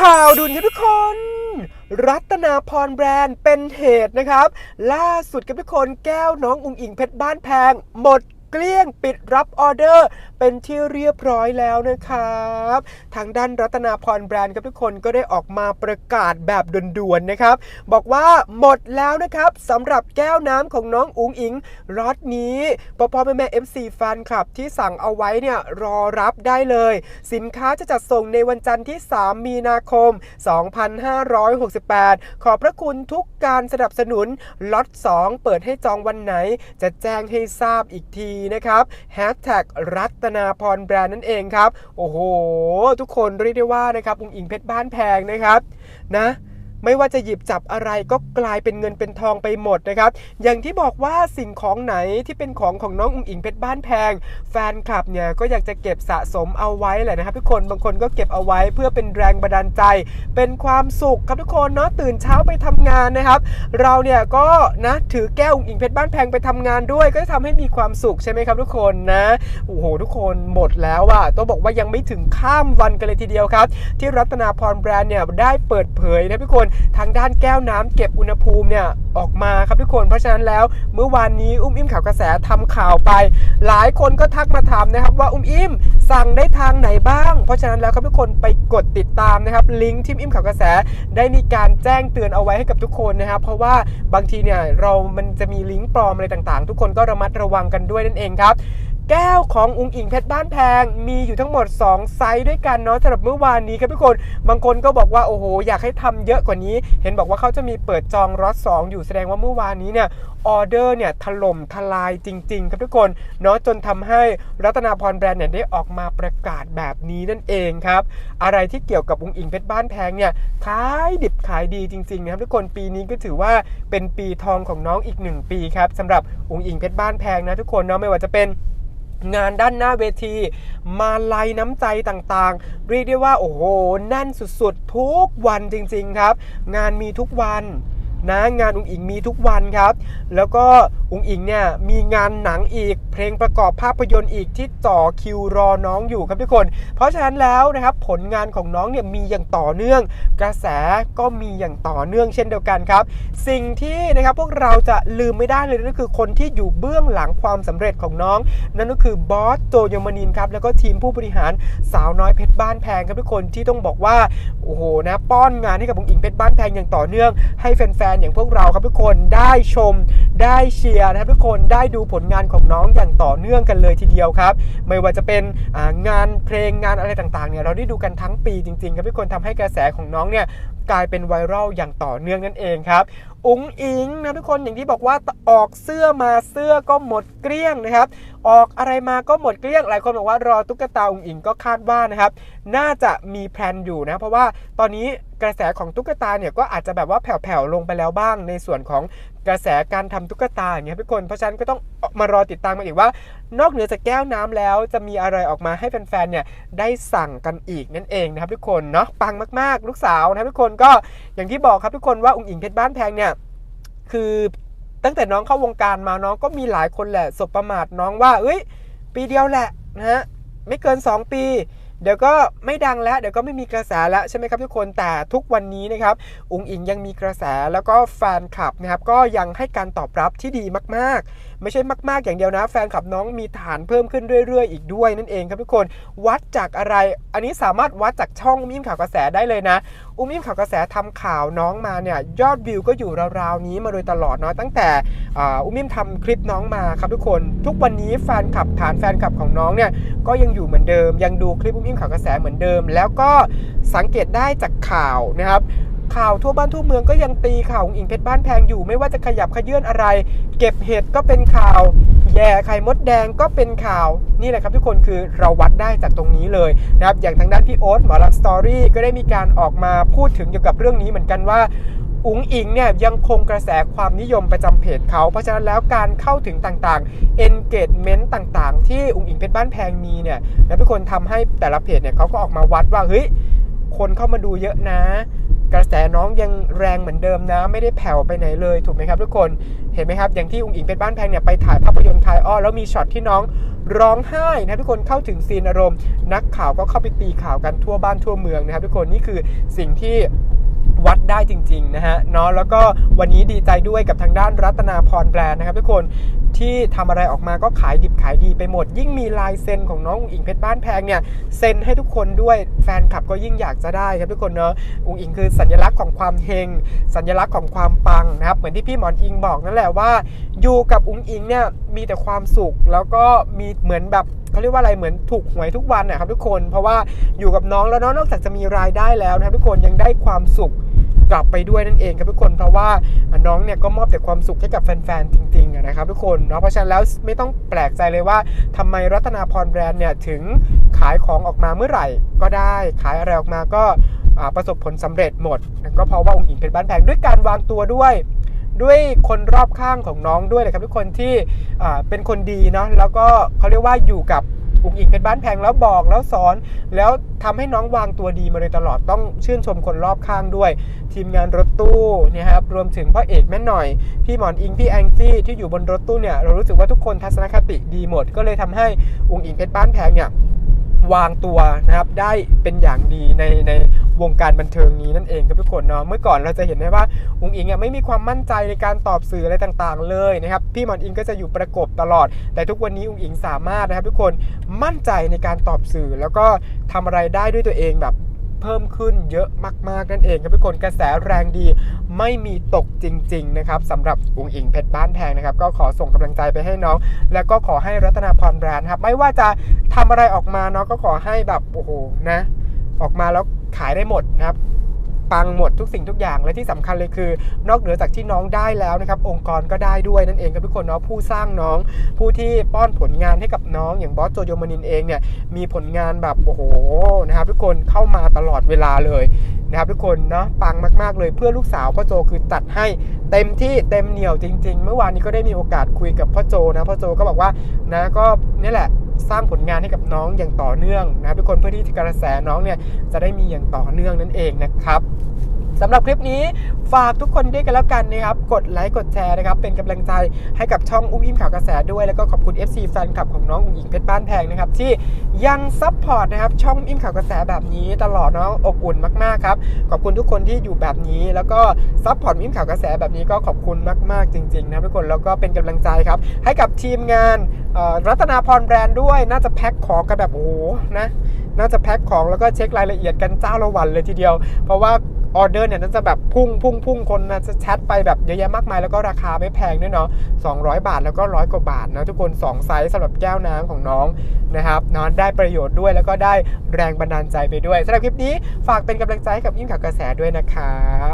ข่าวดุนครับทุกคน รัตนาพรแบรนด์เป็นเหตุนะครับ ล่าสุดกับทุกคนแก้วน้องอุงอิงเพชรบ้านแพง หมด เกลี้ยงปิดรับออเดอร์ เป็นที่เรียบร้อยแล้วนะครับ ทางด้านรัตนาพรแบรนด์ครับทุกคนก็ได้ออกมาประกาศแบบด่วนๆนะครับ บอกว่าหมดแล้วนะครับสำหรับแก้วน้ำของน้องอุงอิงรอตนี้พ่อพ่อแม่แม่ FC แฟนคลับที่สั่งเอาไว้เนี่ยรอรับได้เลย สินค้าจะจัดส่งในวันจันทร์ที่ 3 มีนาคม 2568 ขอพระคุณทุกการสนับสนุนล็อต2เปิดให้จองวันไหน จะแจ้งให้ทราบอีกทีนะครับแฮชแท็กรัตนาพรแบรนด์นั่นเองครับ โอ้โห ทุกคนเรียกได้ว่านะครับอุงอิงเพชรบ้านแพงนะครับนะ ไม่ว่าจะหยิบจับอะไรก็กลายเป็นเงินเป็นทองไปหมดนะครับ อย่างที่บอกว่าสิ่งของไหนที่เป็นของของน้องอุ๋งอิงเพชรบ้านแพง แฟนคลับเนี่ยก็อยากจะเก็บสะสมเอาไว้แหละนะครับทุกคนบางคนก็เก็บเอาไว้เพื่อเป็นแรงบันดาลใจ เป็นความสุขครับทุกคนเนาะตื่นเช้าไปทำงานนะครับ เราเนี่ยก็นะถือแก้วอุ๋งอิงเพชรบ้านแพงไปทำงานด้วย ก็จะทำให้มีความสุขใช่ไหมครับทุกคนนะโอ้โหทุกคนหมดแล้วอะต้องบอกว่ายังไม่ถึงข้ามวันกันเลยทีเดียวครับ ที่รัตนาพรแบรนด์เนี่ยได้เปิดเผยนะทุกคนทางด้านแก้วน้ำเก็บอุณหภูมิเนี่ยออกมาครับทุกคน เพราะฉะนั้นแล้วเมื่อวานนี้อุ้มอิ่มข่าวกระแสทำข่าวไป หลายคนก็ทักมาถามนะครับว่าอุ้มอิ่มสั่งได้ทางไหนบ้าง เพราะฉะนั้นแล้วครับทุกคนไปกดติดตามนะครับลิงก์ที่อิ่มข่าวกระแสได้มีการแจ้งเตือนเอาไว้ให้กับทุกคนนะครับเพราะว่าบางทีเนี่ยเรามันจะมีลิงก์ปลอมอะไรต่างๆ ทุกคนก็ระมัดระวังกันด้วยนั่นเองครับ แก้วของอุงอิงเพชรบ้านแพง มีอยู่ทั้งหมด 2 ไซส์ด้วยกันเนาะสำหรับเมื่อวานนี้ครับทุกคน บางคนก็บอกว่าโอ้โหอยากให้ทำเยอะกว่านี้ เห็นบอกว่าเขาจะมีเปิดจองรอต2อยู่แสดงว่าเมื่อวานนี้เนี่ยออเดอร์เนี่ยถล่มทลายจริง ๆ ครับทุกคนเนาะจนทำให้รัตนาพรแบรนด์เนี่ยได้ออกมาประกาศแบบนี้นั่นเองครับ อะไรที่เกี่ยวกับอุงอิงเพชรบ้านแพงเนี่ยขายดิบขายดีจริงๆนะครับทุกคนปีนี้ก็ถือว่าเป็นปีทองของน้องอีกหนึ่งปีครับสำหรับอุงอิงเพชรบ้านแพงนะทุกคนเนาะไม่ว่าจะเป็น งานด้านหน้าเวที มาลัยน้ำใจต่างๆ เรียกได้ว่าโอ้โหแน่นสุดๆ ทุกวันจริงๆครับ งานมีทุกวัน นะงานอุงอิงมีทุกวันครับ แล้วก็อุงอิงเนี่ยมีงานหนังอีก เพลงประกอบภาพยนตร์อีกที่จ่อคิวรอน้องอยู่ครับทุกคน เพราะฉะนั้นแล้วนะครับผลงานของน้องเนี่ยมีอย่างต่อเนื่อง กระแสก็มีอย่างต่อเนื่องเช่นเดียวกันครับ สิ่งที่นะครับพวกเราจะลืมไม่ได้เลยนั่นก็คือคนที่อยู่เบื้องหลังความสำเร็จของน้อง นั่นก็คือบอสโจยมนินครับแล้วก็ทีมผู้บริหารสาวน้อยเพชรบ้านแพงครับทุกคนที่ต้องบอกว่าโอ้โหนะป้อนงานให้กับบุงอิงเพชรบ้านแพงอย่างต่อเนื่องให้แฟนนอย่างพวกเราครับทุกคนได้ชมได้เชียร์นะครับทุกคนได้ดูผลงานของน้องอย่างต่อเนื่องกันเลยทีเดียวครับ ไม่ว่าจะเป็นงานเพลงงานอะไรต่างๆเนี่ยเราได้ดูกันทั้งปีจริงๆครับทุกคนทำให้กระแสของน้องเนี่ย กลายเป็นไวรัลอย่างต่อเนื่องนั่นเองครับอุ๋งอิงนะทุกคนอย่างที่บอกว่าออกเสื้อมาเสื้อก็หมดเกลี้ยงนะครับ ออกอะไรมาก็หมดเกลี้ยงหลายคนบอกว่ารอตุ๊กตาอุ๋งอิงก็คาดว่านะครับน่าจะมีแพลนอยู่นะเพราะว่าตอนนี้กระแสของตุ๊กตาเนี่ยก็อาจจะแบบว่าแผ่วๆลงไปแล้วบ้างในส่วนของ กระแสการทำตุ๊กตาอย่างเงี้ยทุกคน เพราะฉะนั้นก็ต้องมารอติดตามกันอีกว่า นอกเหนือจากแก้วน้ำแล้ว จะมีอะไรออกมาให้แฟนๆเนี่ยได้สั่งกันอีกนั่นเองนะครับทุกคนเนาะปังมากๆ ลูกสาวนะครับทุกคนก็อย่างที่บอกครับทุกคนว่าอุ๋งอิงเพชรบ้านแพงเนี่ยคือตั้งแต่น้องเข้าวงการมาน้องก็มีหลายคนแหละสบประมาทน้องว่า เอ้ย ปีเดียวแหละนะฮะไม่เกิน 2 ปี เดี๋ยวก็ไม่ดังแล้ว เดี๋ยวก็ไม่มีกระแสแล้วใช่ไหมครับทุกคนแต่ทุกวันนี้นะครับอุงอิงยังมีกระแสแล้วก็แฟนคลับนะครับก็ยังให้การตอบรับที่ดีมากๆ ไม่ใช่มาก ๆ อย่างเดียวนะ แฟนคลับน้องมีฐานเพิ่มขึ้นเรื่อย ๆ อีกด้วยนั่นเองครับทุกคน วัดจากอะไร อันนี้สามารถวัดจากช่องมิมข่าวกระแสได้เลยนะ อุ้มอิ่มข่าวกระแสทำข่าวน้องมาเนี่ยยอดวิวก็อยู่ราวๆนี้มาโดยตลอดเนาะตั้งแต่อุ้มอิ่มทำคลิปน้องมาครับทุกคน ทุกวันนี้แฟนคลับฐานแฟนคลับของน้องเนี่ยก็ยังอยู่เหมือนเดิม ยังดูคลิปอุ้มอิ่มข่าวกระแสเหมือนเดิม แล้วก็สังเกตได้จากข่าวนะครับข่าวทั่วบ้านทั่วเมืองก็ยังตีข่าวของอิงเพชรบ้านแพงอยู่ไม่ว่าจะขยับขยื่นอะไร เก็บเห็ดก็เป็นข่าว แย่ไข่มดแดงก็เป็นข่าวนี่แหละครับทุกคนคือเราวัดได้จากตรงนี้เลยนะครับอย่างทางด้านพี่โอ๊ตหมอลำสตอรี่ก็ได้มีการออกมาพูดถึงเกี่ยวกับเรื่องนี้เหมือนกันว่าอุ๋งอิงเนี่ยยังคงกระแสความนิยมประจำเพจเขา เพราะฉะนั้นแล้วการเข้าถึงต่างๆ engagement ต่างๆ ที่อุ๋งอิงเพชรบ้านแพงมีเนี่ยแล้วทุกคนทำให้แต่ละเพจเนี่ยเขาก็ออกมาวัดว่าเฮ้ยคนเข้ามาดูเยอะนะ กระแสน้องยังแรงเหมือนเดิมนะ ไม่ได้แผ่วไปไหนเลยถูกไหมครับทุกคนเห็นไหมครับ อย่างที่อุ้งอิงเป็นบ้านแพงเนี่ยไปถ่ายภาพยนตร์คลายอ้อแล้วมีช็อตที่น้องร้องไห้นะทุกคนเข้าถึงซีนอารมณ์ นักข่าวก็เข้าไปตีข่าวกันทั่วบ้านทั่วเมืองนะครับ ทุกคนนี่คือสิ่งที่ จริง ๆ นะฮะเนาะแล้วก็วันนี้ดีใจด้วยกับทางด้านรัตนาพรแบรนด์นะครับทุกคนที่ทำอะไรออกมาก็ขายดิบขายดีไปหมด ยิ่งมีลายเซ็นของน้องอุ๋งอิงเพชรบ้านแพงเนี่ยเซ็นให้ทุกคนด้วยแฟนคลับก็ยิ่งอยากจะได้ครับทุกคนเนาะอุ๋งอิงคือสัญลักษณ์ของความเฮงสัญลักษณ์ของความปังนะครับเหมือนที่พี่หมอนอิงบอกนั่นแหละว่า อยู่กับอุ๋งอิงเนี่ยมีแต่ความสุขแล้วก็มีเหมือนแบบเขาเรียกว่าอะไรเหมือนถูกหวยทุกวันนะครับทุกคน เพราะว่าอยู่กับน้องแล้วเนาะนอกจากจะมีรายได้แล้วนะครับทุกคนยังได้ความสุข กลับไปด้วยนั่นเองครับทุกคนเพราะว่าน้องเนี่ยก็มอบแต่ความสุขให้กับแฟนๆจริงๆนะครับทุกคนเนาะเพราะฉะนั้นแล้วไม่ต้องแปลกใจเลยว่าทำไมรัตนาพรแบรนด์เนี่ยถึงขายของออกมาเมื่อไหร่ก็ได้ขายอะไรออกมาก็ประสบผลสำเร็จหมด ก็เพราะว่าองค์หญิงเป็นบ้านแพงด้วยการวางตัวด้วยด้วยคนรอบข้างของน้องด้วยเลยครับทุกคนที่เป็นคนดีเนาะแล้วก็เขาเรียกว่าอยู่กับ อุ๋งอิงเป็นบ้านแพงแล้วบอกแล้วสอน แล้วทำให้น้องวางตัวดีมาโดยตลอดต้องชื่นชมคนรอบข้างด้วย ทีมงานรถตู้เนี่ยครับรวมถึงพ่อเอกแม่หน่อย พี่หมอนอิงพี่แองจี้ที่อยู่บนรถตู้เนี่ยเรารู้สึกว่าทุกคนทัศนคติดีหมด ก็เลยทำให้อุ๋งอิงเป็นบ้านแพงเนี่ย วางตัวนะครับได้เป็นอย่างดีในในวงการบันเทิงนี้นั่นเองครับทุกคนเนาะเมื่อก่อนเราจะเห็นได้ว่าอุ๋งอิงอะไม่มีความมั่นใจในการตอบสื่ออะไรต่างๆ เลยนะครับพี่หมอนอิงก็จะอยู่ประกบตลอด แต่ทุกวันนี้อุ๋งอิงสามารถนะครับ ทุกคนมั่นใจในการตอบสื่อแล้วก็ทำอะไรได้ด้วยตัวเองแบบเพิ่มขึ้นเยอะมากๆนั่นเองครับทุกคนกระแสแรงดี ไม่มีตกจริง ๆ นะครับสำหรับอุงอิงเพชรบ้านแพงนะครับ ก็ขอส่งกำลังใจไปให้น้อง แล้วก็ขอให้รัตนาพรแบรนด์ครับ ไม่ว่าจะทำอะไรออกมาเนาะก็ขอให้แบบโอ้โหนะ ออกมาแล้วขายได้หมดนะครับปังหมดทุกสิ่งทุกอย่างและที่สำคัญเลยคือ นอกเหนือจากที่น้องได้แล้วนะครับ องค์กรก็ได้ด้วยนั่นเองครับทุกคนเนาะผู้สร้างน้อง ผู้ที่ป้อนผลงานให้กับน้องอย่างบอสโจโยมานินเองเนี่ยมีผลงานแบบโอ้โหนะครับทุกคนเข้ามาตลอดเวลาเลย นะครับทุกคนเนาะปังมาก ๆ เลยเพื่อลูกสาวพ่อโจคือจัดให้เต็มที่เต็มเหนียวจริง ๆ เมื่อวานนี้ก็ได้มีโอกาสคุยกับพ่อโจนะพ่อโจก็บอกว่านะก็นี่แหละสร้างผลงานให้กับน้องอย่างต่อเนื่องนะครับทุกคนเพื่อที่กระแสน้องเนี่ยจะได้มีอย่างต่อเนื่องนั่นเองนะครับ สำหรับคลิปนี้ฝากทุกคนด้วยกันแล้วกันนะครับ กดไลค์กดแชร์นะครับ เป็นกำลังใจให้กับช่องอุ้มอิ่มข่าวกระแสด้วย แล้วก็ขอบคุณ FC แฟนคลับของน้องอุ้งอิงเพชรบ้านแพงนะครับ ที่ยังซัพพอร์ตนะครับช่องอิ่มข่าวกระแสแบบนี้ตลอดเนาะอบอุ่นมากๆครับ ขอบคุณทุกคนที่อยู่แบบนี้ แล้วก็ซัพพอร์ตอิ่มข่าวกระแสแบบนี้ก็ขอบคุณมาก ๆ จริง ๆ นะทุกคนแล้วก็เป็นกำลังใจครับ ให้กับทีมงานรัตนาพรแบรนด์ด้วยน่าจะแพ็คของกันแบบโอ้โหนะน่าจะแพ็คของแล้วก็เช็ครายละเอียดกันเจ้าละวันเลยทีเดียว เพราะว่า ออเดอร์เนี่ยน่าจะแบบพุ่งพุ่งพุ่งคนนะจะแชทไปแบบเยอะแยะมากมายแล้วก็ราคาไม่แพงด้วยเนาะ200 บาทแล้วก็ร้อยกว่าบาทนะทุกคน 2 ไซส์สำหรับแก้วน้ำของน้องนะครับนอนได้ประโยชน์ด้วยแล้วก็ได้แรงบันดาลใจไปด้วยสำหรับคลิปนี้ฝากเป็นกำลังใจให้กับยิ่งข่าวกระแสด้วยนะครับ